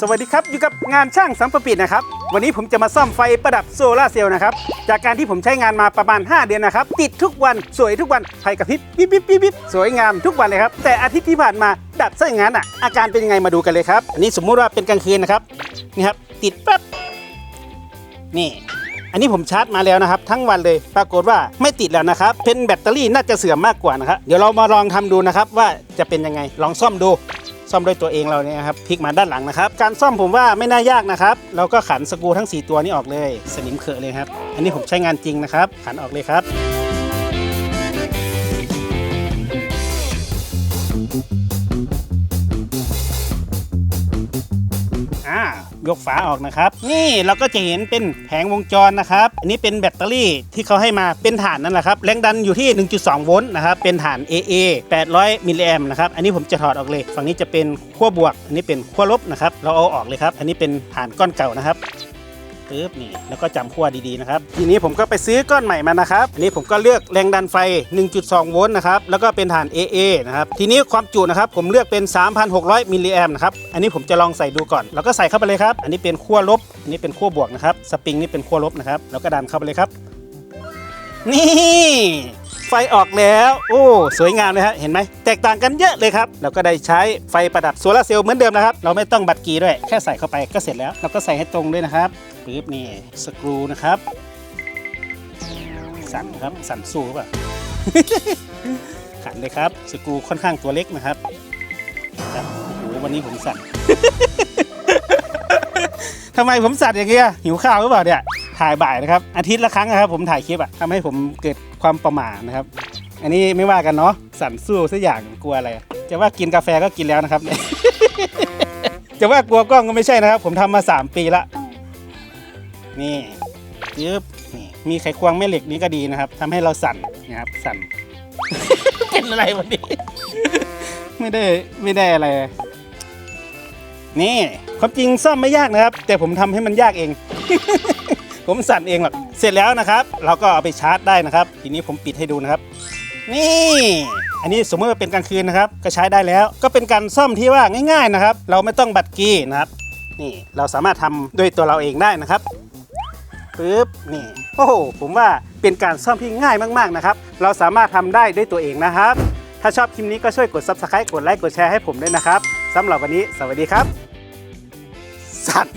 สวัสดีครับ อยู่กับงานช่างสัมปปิดนะครับ วันนี้ผมจะมาซ่อมไฟประดับโซลาเซลล์นะครับ จากการที่ผมใช้งานมาประมาณ 5 เดือนนะครับ ติดทุกวันสวยทุกวันไฟกระพริบปิ๊บปิ๊บปิ๊บสวยงามทุกวันเลยครับ แต่อาทิตย์ที่ผ่านมาดับซะอย่างนั้นอะอาการเป็นยังไงมาดูกันเลยครับ อันนี้สมมุติว่าเป็นกลางคืนนะครับนี่ครับติดปั๊บนี่อันนี้ผมชาร์จมาแล้วนะครับ ทั้งวันเลยปรากฏว่าไม่ติดแล้วนะครับ เป็นแบตเตอรี่น่าจะเสื่อมมากกว่านะครับเดี๋ยวเรามาลองทำดูนะครับว่าจะเป็นยังไงลองซ่อมดู ซ่อมด้วยตัวเองเราเนี่ยครับพลิกมาด้านหลังนะครับ การซ่อมผมว่าไม่น่ายากนะครับ เราก็ขันสกรูทั้ง 4 ตัวนี้ออกเลย สนิมเขอะเลยครับ อันนี้ผมใช้งานจริงนะครับ ขันออกเลยครับอ่า ยกฝาออกนะครับ นี่เราก็จะเห็นเป็นแผงวงจรนะครับ อันนี้เป็นแบตเตอรี่ที่เขาให้มาเป็นฐานนั่นแหละครับ แรงดันอยู่ที่ 1.2 โวลต์นะครับ เป็นฐาน AA 800มิลลิแอมนะครับ อันนี้ผมจะถอดออกเลย ฝั่งนี้จะเป็นขั้วบวก อันนี้เป็นขั้วลบนะครับ เราเอาออกเลยครับ อันนี้เป็นฐานก้อนเก่านะครับ ปึ๊บนี่แล้วก็จำขั้วดีๆนะครับ ทีนี้ผมก็ไปซื้อก้อนใหม่มานะครับอันนี้ผมก็เลือกแรงดันไฟ 1.2 โวลต์นะครับแล้วก็เป็นฐาน AA นะครับทีนี้ความจุนะครับผมเลือกเป็น 3,600 มิลลิแอมนะครับอันนี้ผมจะลองใส่ดูก่อนแล้วก็ใส่เข้าไปเลยครับ อันนี้เป็นขั้วลบอันนี้เป็นขั้วบวกนะครับสปริงนี่เป็นขั้วลบนะครับแล้วก็ดันเข้าไปเลยครับ นี่ไฟออกแล้ว โอ้ สวยงามเลยฮะ เห็นไหม แตกต่างกันเยอะเลยครับ เราก็ได้ใช้ไฟประดับโซลาร์เซลล์เหมือนเดิมนะครับ เราไม่ต้องบัตรกีด้วย แค่ใส่เข้าไปก็เสร็จแล้ว เราก็ใส่ให้ตรงด้วยนะครับ ปึ๊บนี่สกรูนะครับ สั่นครับสั่นสู้เปล่าขันเลยครับ สกรูค่อนข้างตัวเล็กนะครับครับโอ้โหวันนี้ผมสั่นทำไมผมสั่นอย่างเงี้ยหิวข้าวหรือเปล่าเนี่ยถ่ายบ่ายนะครับ อาทิตย์ละครั้งนะครับ ผมถ่ายคลิปอะทำให้ผมเกิดความประหม่านะครับ อันนี้ไม่ว่ากันเนาะสั่นสู้สักอย่างกลัวอะไร จะว่ากินกาแฟก็กินแล้วนะครับจะว่ากลัวกล้องก็ไม่ใช่นะครับ ผมทำมา 3 ปีละ นี่ยึบนี่มีไขควงแม่เหล็กนี้ก็ดีนะครับทำให้เราสั่นนะครับสั่น เป็นอะไรวันนี้ ไม่ได้ไม่ได้อะไร นี่ความจริงซ่อมไม่ยากนะครับ แต่ผมทำให้มันยากเอง ผมสั่นเองหรอกเสร็จแล้วนะครับ เราก็เอาไปชาร์จได้นะครับ ทีนี้ผมปิดให้ดูนะครับ นี่อันนี้สมมติว่าเป็นกลางคืนนะครับ ก็ใช้ได้แล้ว ก็เป็นการซ่อมที่ว่าง่าย ๆนะครับ เราไม่ต้องบัตรกี้นะครับ นี่เราสามารถทำด้วยตัวเราเองได้นะครับ ปึ๊บนี่โอ้โหผมว่าเป็นการซ่อมที่ง่ายมากๆนะครับ เราสามารถทำได้ด้วยตัวเองนะครับ ถ้าชอบคลิปนี้ก็ช่วยกด subscribe กดไลค์กดแชร์ให้ผมด้วยนะครับสำหรับวันนี้ สวัสดีครับ สัตว์